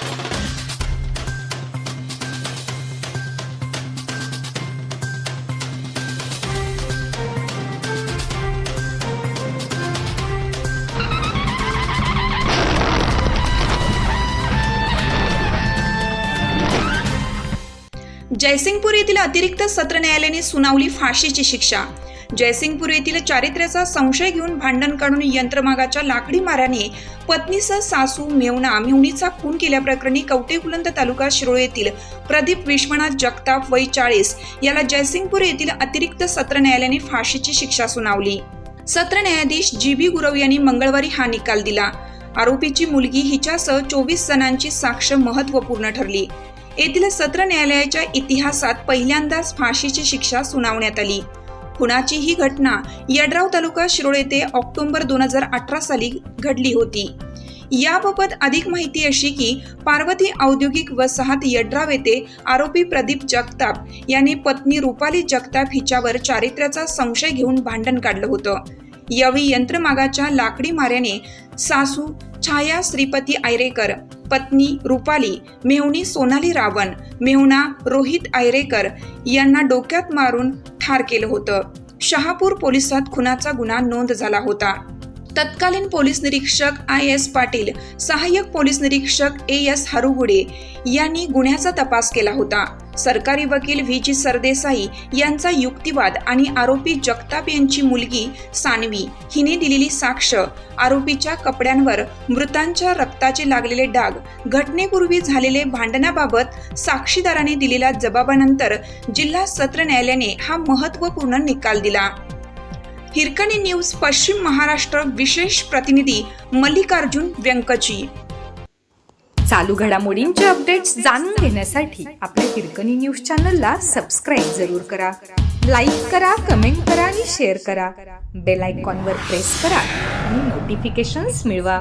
Thank you. Jaysingpur येथील अतिरिक्त सत्र न्यायालयाने सुनावली फाशीची शिक्षा. जयसिंगपूर येथील चारित्र्याचा संशय घेऊन भांडण काढून यंत्रमागाच्या लाकडी माऱ्याने पत्नीसह सासू मेवणा मेवणीचा खून केल्याप्रकरणी कवटेकुलंद तालुका शिरोळ येथील प्रदीप विश्वनाथ जगताप वय चाळीस याला जयसिंगपूर येथील अतिरिक्त सत्र न्यायालयाने फाशीची शिक्षा सुनावली. सत्र न्यायाधीश जी बी गुरव यांनी मंगळवारी हा निकाल दिला. आरोपीची मुलगी हिच्यासह चोवीस जणांची साक्ष महत्त्वपूर्ण ठरली. येथील सत्र न्यायालयाच्या इतिहासात पहिल्यांदाच फाशीची शिक्षा सुनावण्यात आली. खुनाची ही घटना यड्राव तालुका शिरोळ येथे ऑक्टोबर दोन हजार अठरा साली घडली होती. याबाबत अधिक माहिती अशी की पार्वती औद्योगिक वसाहत यड्राव येथे आरोपी प्रदीप जगताप याने पत्नी रुपाली जगताप हिच्यावर चारित्र्याचा संशय घेऊन भांडण काढलं होतं. यावेळी यंत्रमागाच्या लाकडी माऱ्याने सासू छाया श्रीपती आयरेकर पत्नी रुपाली मेहुणी सोनाली रावण मेहुणा रोहित आयरेकर यांना डोक्यात मारून ठार केलं होतं. शहापूर पोलिसात खुनाचा गुन्हा नोंद झाला होता. तत्कालीन पोलीस निरीक्षक आय एस पाटील सहाय्यक पोलीस निरीक्षक ए एस हरुगुडे यांनी गुन्ह्याचा तपास केला होता. सरकारी वकील व्ही जी सरदेसाई यांचा युक्तिवाद आणि आरोपी जगताप यांची मुलगी सानवी हिने दिलेली साक्ष आरोपीच्या कपड्यांवर मृतांच्या रक्ताचे लागलेले डाग घटनेपूर्वी झालेले भांडणाबाबत साक्षीदाराने दिलेल्या जबाबानंतर जिल्हा सत्र न्यायालयाने हा महत्त्वपूर्ण निकाल दिला. हिरकणी न्यूज पश्चिम महाराष्ट्र विशेष प्रतिनिधी मल्लिकार्जुन व्यंकची चालू घडामोडींचे अपडेट्स जाणून घेण्यासाठी आपल्या हिरकणी न्यूज चॅनलला सबस्क्राईब जरूर करा. लाईक करा कमेंट करा आणि शेअर करा. बेल आयकॉनवर प्रेस करा आणि नोटिफिकेशन्स मिळवा.